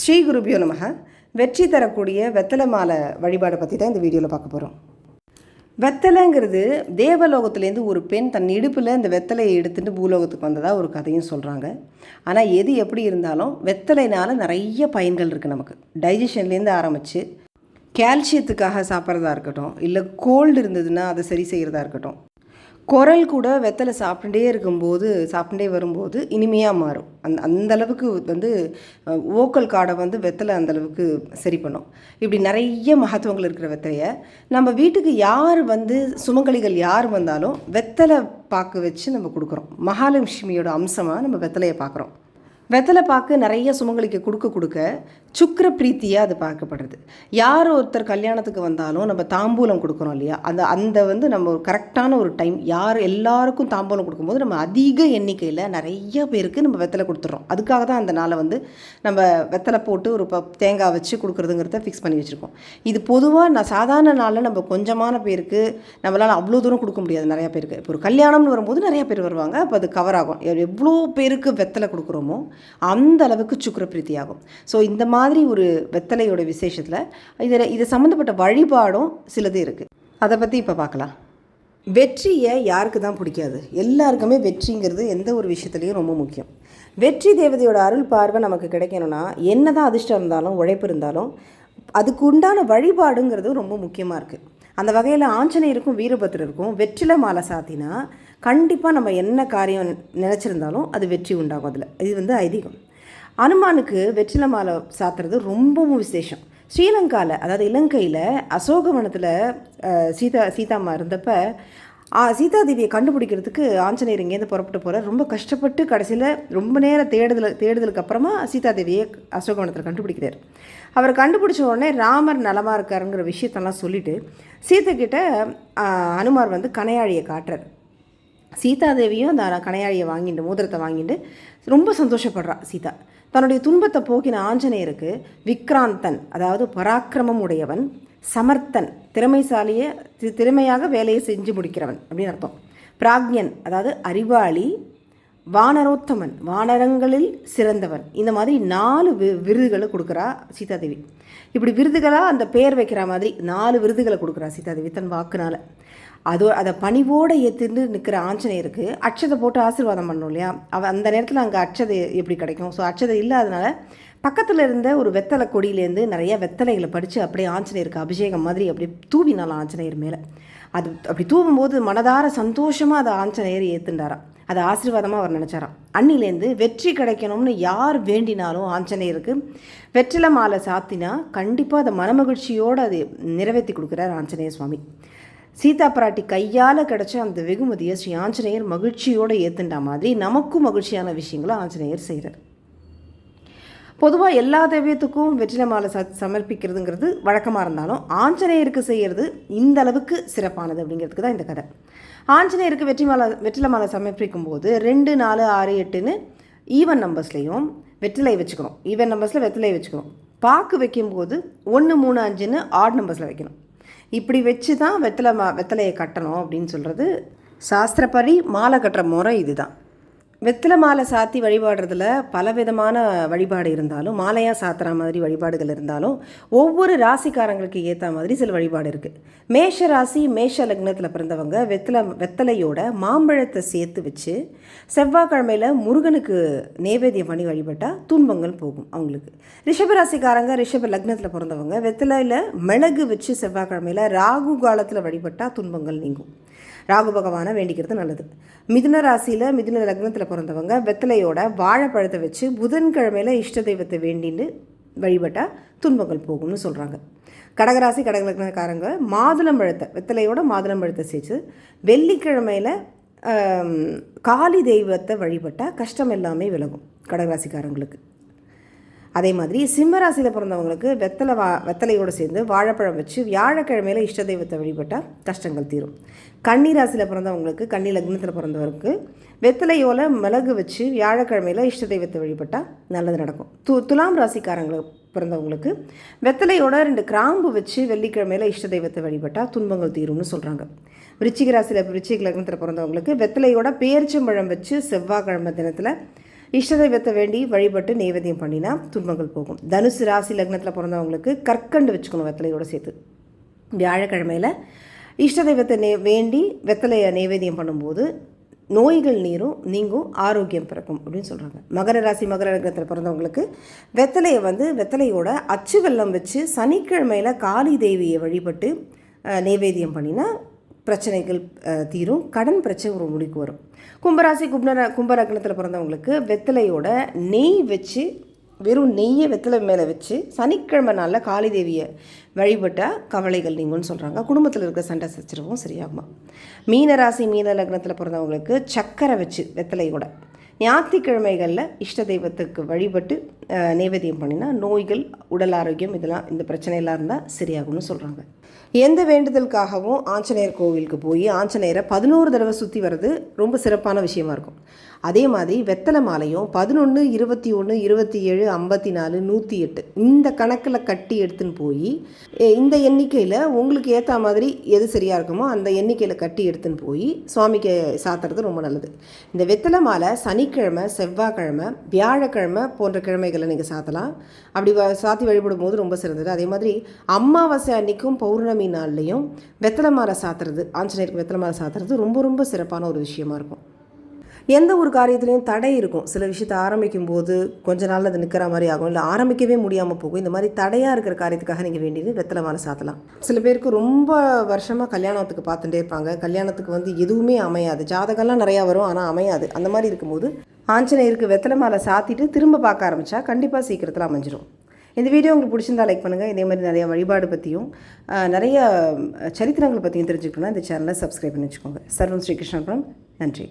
ஸ்ரீ குருபியோ நமக. வெற்றி தரக்கூடிய வெத்தலை மாலை வழிபாடை பற்றி தான் இந்த வீடியோவில் பார்க்க போகிறோம் வெத்தலைங்கிறது தேவலோகத்துலேருந்து ஒரு பெண் தன் இடுப்பில் இந்த வெத்தலையை எடுத்துட்டு பூலோகத்துக்கு வந்ததாக ஒரு கதையும் சொல்கிறாங்க ஆனால் எது எப்படி இருந்தாலும் வெத்தலைனால் நிறைய பயன்கள் இருக்குது நமக்கு. டைஜஷன்லேருந்து ஆரம்பித்து கால்சியத்துக்காக சாப்பிட்றதா இருக்கட்டும் இல்லை கோல்டு இருந்ததுன்னா அதை சரி செய்கிறதா இருக்கட்டும் குரல் கூட வெத்தலை சாப்பிட்டுட்டே இருக்கும்போது சாப்பிட்டுட்டே வரும்போது இனிமையாக மாறும். அந்த அந்த அளவுக்கு வந்து ஓக்கல் காடை வந்து வெத்தலை அந்தளவுக்கு சரி பண்ணும். இப்படி நிறைய மகத்துவங்கள் இருக்கிற வெத்தலையை நம்ம வீட்டுக்கு யார் வந்து சுமங்கலிகள் யார் வந்தாலும் வெத்தலை பாக்கு வச்சு நம்ம கொடுக்குறோம். மகாலட்சுமியோட அம்சமாக நம்ம வெத்தலையை பார்க்குறோம் வெத்தலை பாக்கு நிறைய சுமங்கலிக்கு கொடுக்க கொடுக்க சுக்கர பிரீத்தியாக அது பார்க்கப்படுறது. யார் ஒருத்தர் கல்யாணத்துக்கு வந்தாலும் நம்ம தாம்பூலம் கொடுக்குறோம் இல்லையா? அந்த அந்த வந்து நம்ம ஒரு கரெக்டான ஒரு டைம் யார் எல்லாருக்கும் தாம்பூலம் கொடுக்கும்போது நம்ம அதிக எண்ணிக்கையில் நிறைய பேருக்கு நம்ம வெத்தலை கொடுத்துட்றோம். அதுக்காக தான் அந்த நாளை வந்து நம்ம வெத்தலை போட்டு ஒரு ப தேங்காய் வச்சு கொடுக்குறதுங்கிறத ஃபிக்ஸ் பண்ணி வச்சுருக்கோம். இது பொதுவாக நான் சாதாரண நாளில் நம்ம கொஞ்சமான பேருக்கு நம்மளால் அவ்வளோ தூரம் கொடுக்க முடியாது நிறையா பேருக்கு. இப்போ ஒரு கல்யாணம்னு வரும்போது நிறையா பேர் வருவாங்க. அப்போ அது கவர் ஆகும். எவ்வளோ பேருக்கு வெத்தலை கொடுக்குறோமோ அந்த அளவுக்கு சுக்கர பிரீத்தி ஆகும் ஸோ இந்த மாதிரி மாதிரி ஒரு வெத்தலையோட விசேஷத்தில் இதில் இது சம்மந்தப்பட்ட வழிபாடும் சிலது இருக்குது அதை பற்றி இப்போ பார்க்கலாம் வெற்றியை யாருக்கு தான் பிடிக்காது? எல்லாருக்குமே வெற்றிங்கிறது எந்த ஒரு விஷயத்துலையும் ரொம்ப முக்கியம். வெற்றி தேவதையோட அருள் பார்வை நமக்கு கிடைக்கணும்னா என்ன தான் அதிர்ஷ்டம் இருந்தாலும் உழைப்பு இருந்தாலும் அதுக்கு உண்டான வழிபாடுங்கிறது ரொம்ப முக்கியமாக இருக்குது அந்த வகையில் ஆஞ்சநேயருக்கும் வீரபத்திரருக்கும் வெற்றில மாலை சாத்தினா கண்டிப்பாக நம்ம என்ன காரியம் நினச்சிருந்தாலும் அது வெற்றி உண்டாகும் அதில். இது வந்து ஐதீகம். அனுமானுக்கு வெற்றில மாலை சாத்துறது ரொம்பவும் விசேஷம். ஸ்ரீலங்காவில் அதாவது இலங்கையில் அசோகவனத்தில் சீதா சீதாம்மா இருந்தப்ப சீதாதேவியை கண்டுபிடிக்கிறதுக்கு ஆஞ்சநேயர் இங்கேருந்து புறப்பட்டு போகிறார் ரொம்ப கஷ்டப்பட்டு கடைசியில் ரொம்ப நேரம் தேடுதல் தேடுதலுக்கு அப்புறமா சீதாதேவியை அசோகவனத்தில் கண்டுபிடிக்கிறார். அவர் கண்டுபிடிச்ச உடனே ராமர் நலமாக இருக்காருங்கிற விஷயத்தெல்லாம் சொல்லிவிட்டு சீதைக்கிட்ட அனுமார் வந்து கனையாழியை காட்டுறார். சீதாதேவியும் அந்த கனையாழியை வாங்கிட்டு மோதிரத்தை வாங்கிட்டு ரொம்ப சந்தோஷப்படுறா சீதா. தன்னுடைய துன்பத்தை போக்கின ஆஞ்சநேயருக்கு விக்ராந்தன் அதாவது பராக்கிரமம் உடையவன் சமர்த்தன் திறமைசாலியை திறமையாக வேலையை செஞ்சு முடிக்கிறவன் அப்படின்னு அர்த்தம். பிராக்ஞன் அதாவது அறிவாளி வானரோத்தமன் வானரங்களில் சிறந்தவன். இந்த மாதிரி நாலு வி விருதுகளை கொடுக்குறா சீதாதேவி. இப்படி விருதுகளாக அந்த பேர் வைக்கிற மாதிரி நாலு விருதுகளை கொடுக்குறா சீதாதேவி தன் வாக்குனால். அதோ அதை பணிவோடு ஏற்றுன்னு நிற்கிற ஆஞ்சநேயருக்கு அச்சதை போட்டு ஆசீர்வாதம் பண்ணணும் இல்லையா? அவ அந்த நேரத்தில் அங்கே அச்சதை எப்படி கிடைக்கும்? ஸோ அச்சதை இல்லாதனால பக்கத்தில் இருந்த ஒரு வெத்தலை கொடியிலேருந்து நிறைய வெத்தலைகளை படித்து அப்படியே ஆஞ்சநேயருக்கு அபிஷேகம் மாதிரி அப்படி தூவினாலும் ஆஞ்சநேயர் மேலே. அது அப்படி தூவும்போது மனதார சந்தோஷமாக அதை ஆஞ்சநேயர் ஏற்றுண்டாராம் அதை ஆசீர்வாதமாக அவர் நினச்சாராம். அன்னிலேருந்து வெற்றி கிடைக்கணும்னு யார் வேண்டினாலும் ஆஞ்சநேயருக்கு வெற்றிலை மாலை சாத்தினா கண்டிப்பாக அதை மனமகிழ்ச்சியோடு அது நிறைவேற்றி கொடுக்குறார் ஆஞ்சநேய சுவாமி. சீதா பிராட்டி கையால் கிடச்ச அந்த வெகுமதியை ஸ்ரீ ஆஞ்சநேயர் மகிழ்ச்சியோடு ஏற்றுண்டா மாதிரி நமக்கும் மகிழ்ச்சியான விஷயங்களை ஆஞ்சநேயர் செய்கிறார் பொதுவாக எல்லா தெய்வத்துக்கும் வெற்றிலை மாலை ச சமர்ப்பிக்கிறதுங்கிறது வழக்கமாக இருந்தாலும் ஆஞ்சநேயருக்கு செய்கிறது இந்த அளவுக்கு சிறப்பானது அப்படிங்கிறதுக்கு தான் இந்த கதை. ஆஞ்சநேயருக்கு வெற்றி மாலை வெற்றிலை மாலை சமர்ப்பிக்கும் போது ரெண்டு நாலு ஆறு எட்டுன்னு ஈவன் நம்பர்ஸ்லேயும் வெற்றிலை வச்சுக்கணும். ஈவன் நம்பர்ஸில் வெற்றிலை வச்சுக்கணும். பாக்கு வைக்கும்போது ஒன்று மூணு அஞ்சுன்னு ஆட் நம்பர்ஸில் வைக்கணும். இப்படி வச்சு தான் வெத்தலை மா வெத்தலையை கட்டணும் அப்படின்னு சொல்கிறது சாஸ்திரப்படி மாலை கட்டுற முறை இதுதான். வெத்தலை மாலை சாத்தி வழிபாடுறதுல பலவிதமான வழிபாடு இருந்தாலும் மாலையாக சாத்துற மாதிரி வழிபாடுகள் இருந்தாலும் ஒவ்வொரு ராசிக்காரங்களுக்கு ஏற்ற மாதிரி சில வழிபாடு இருக்குது மேஷ ராசி மேஷ லக்னத்தில் பிறந்தவங்க வெத்தலை வெத்தலையோட மாம்பழத்தை சேர்த்து வச்சு செவ்வாய்க்கிழமையில் முருகனுக்கு நேவேத்தியம் பண்ணி வழிபட்டால் துன்பங்கள் போகும் அவங்களுக்கு. ரிஷபராசிக்காரங்க ரிஷப லக்னத்தில் பிறந்தவங்க வெத்தலையில் மிளகு வச்சு செவ்வாய்க்கிழமையில் ராகு காலத்தில் வழிபட்டால் துன்பங்கள் நீங்கும். ராகு பகவானை வேண்டிக்கிறது நல்லது. மிதுன ராசியில் மிதுன லக்னத்தில் பிறந்தவங்க வெத்தலையோட வாழைப்பழத்தை வச்சு புதன்கிழமையில் இஷ்ட தெய்வத்தை வேண்டின்னு வழிபட்டால் துன்பங்கள் போகும்னு சொல்கிறாங்க கடகராசி கடகலக்னக்காரங்க மாதுளம்பழத்தை வெத்தலையோட மாதுளம்பழத்தை சேர்த்து வெள்ளிக்கிழமையில் காளி தெய்வத்தை வழிபட்டால் கஷ்டம் எல்லாமே விலகும் கடகராசிக்காரங்களுக்கு. அதே மாதிரி சிம்மராசியில் பிறந்தவங்களுக்கு வெத்தலை வா வெத்தலையோடு சேர்ந்து வாழைப்பழம் வச்சு வியாழக்கிழமையில் இஷ்ட தெய்வத்தை வழிபட்டால் கஷ்டங்கள் தீரும். கன்னி ராசியில் பிறந்தவங்களுக்கு கன்னி லக்னத்தில் பிறந்தவருக்கு வெத்தலையோல மிளகு வச்சு வியாழக்கிழமையில் இஷ்ட தெய்வத்தை வழிபட்டால் நல்லது நடக்கும். து துலாம் ராசிக்காரங்களுக்கு பிறந்தவங்களுக்கு வெத்தலையோட ரெண்டு கிராம்பு வச்சு வெள்ளிக்கிழமையில் இஷ்ட தெய்வத்தை வழிபட்டால் துன்பங்கள் தீரும்னு சொல்கிறாங்க விருச்சிக ராசியில் விருச்சிக லக்னத்தில் பிறந்தவங்களுக்கு வெத்தலையோட பேரிச்சம்பழம் வச்சு செவ்வாய்க்கிழமை தினத்தில் இஷ்ட தெய்வத்தை வேண்டி வழிபட்டு நைவேத்தியம் பண்ணினா துன்பங்கள் போகும். தனுசு ராசி லக்னத்தில் பிறந்தவங்களுக்கு கற்கண்டு வச்சுக்கணும் வெத்தலையோடு சேர்த்து. வியாழக்கிழமையில் இஷ்ட தெய்வத்தை நே வேண்டி வெத்தலையை நைவேத்தியம் பண்ணும்போது நோய்கள் நீரும் நீங்கும் ஆரோக்கியம் பிறக்கும் அப்படின்னு சொல்கிறாங்க மகர ராசி மகர லக்னத்தில் பிறந்தவங்களுக்கு வெத்தலையை வந்து வெத்தலையோட அச்சு வெல்லம் வச்சு சனிக்கிழமையில் காளி தேவியை வழிபட்டு அஹ், நைவேத்தியம் பண்ணினா பிரச்சனைகள் தீரும். கடன் பிரச்சனை ஒரு முடிக்கு வரும். கும்பராசி கும்பர கும்பரக்னத்தில் பிறந்தவங்களுக்கு வெத்தலையோட நெய் வச்சு வெறும் நெய்யை வெத்தலை மேலே வச்சு சனிக்கிழமை நாளில் காளி தேவியை வழிபட்டால் கவலைகள் நீங்கும்னு சொல்கிறாங்க குடும்பத்தில் இருக்க சண்டை சச்சரவும் சரியாகுமா? மீனராசி மீன லக்னத்தில் பிறந்தவங்களுக்கு சக்கரை வச்சு வெத்தலையோட ஞாயிற்றுக்கிழமைகளில் இஷ்ட தெய்வத்துக்கு வழிபட்டு நைவேத்தியம் பண்ணினா நோய்கள் உடல் ஆரோக்கியம் இதெல்லாம் இந்த பிரச்சனையெல்லாம் இருந்தால் சரியாகும்னு சொல்கிறாங்க எந்த வேண்டுதலுக்காகவும் ஆஞ்சநேயர் கோவிலுக்கு போய் ஆஞ்சநேயரை பதினோரு தடவை சுற்றி வர்றது ரொம்ப சிறப்பான விஷயமா இருக்கும். அதே மாதிரி வெத்தலை மாலையும் பதினொன்று இருபத்தி ஒன்று இருபத்தி ஏழு ஐம்பத்தி நாலு நூற்றி எட்டு இந்த கணக்கில் கட்டி எடுத்துன்னு போய் இந்த எண்ணிக்கையில் உங்களுக்கு ஏற்ற மாதிரி எது சரியாக இருக்குமோ அந்த எண்ணிக்கையில் கட்டி எடுத்துன்னு போய் சுவாமிக்கு சாத்துறது ரொம்ப நல்லது. இந்த வெத்தலை மாலை சனிக்கிழமை செவ்வாய்க்கிழமை வியாழக்கிழமை போன்ற கிழமைகளை நீங்கள் சாத்தலாம். அப்படி வ- சாத்தி வழிபடும் போது ரொம்ப சிறந்தது. அதே மாதிரி அமாவாசை அன்னைக்கும் பௌர்ணமி நாள்லையும் வெத்தலை மாலை சாத்துறது ஆஞ்சநேயருக்கு வெத்தலை மாலை சாத்துறது ரொம்ப ரொம்ப சிறப்பான ஒரு விஷயமா இருக்கும். எந்த ஒரு காரியத்துலையும் தடை இருக்கும். சில விஷயத்தை ஆரம்பிக்கும் போது கொஞ்ச நாள் அது நிற்கிற மாதிரி ஆகும். இல்லை ஆரம்பிக்கவே முடியாமல் போகும். இந்த மாதிரி தடையாக இருக்கிற காரியத்துக்காக நீங்கள் வேண்டியது வெத்தலை மாலை சாத்தலாம். சில பேருக்கு ரொம்ப வருஷமாக கல்யாணத்துக்கு பார்த்துட்டே இருப்பாங்க. கல்யாணத்துக்கு வந்து எதுவுமே அமையாது. ஜாதகம்லாம் நிறையா வரும் ஆனால் அமையாது. அந்த மாதிரி இருக்கும்போது ஆஞ்சநேயருக்கு வெத்தலை மாலை சாத்திட்டு திரும்ப பார்க்க ஆரம்பித்தா கண்டிப்பாக சீக்கிரத்தில் அமைஞ்சிரும். இந்த வீடியோ உங்களுக்கு பிடிச்சிருந்தா லைக் பண்ணுங்கள் இதே மாதிரி நிறைய வழிபாடு பற்றியும் நிறைய சரித்திரங்கள் பற்றியும் தெரிஞ்சுக்கணும்னா இந்த சேனலை சப்ஸ்கிரைப் பண்ணி வச்சுக்கோங்க. சர்வம் ஸ்ரீகிருஷ்ணபுரம் நன்றி.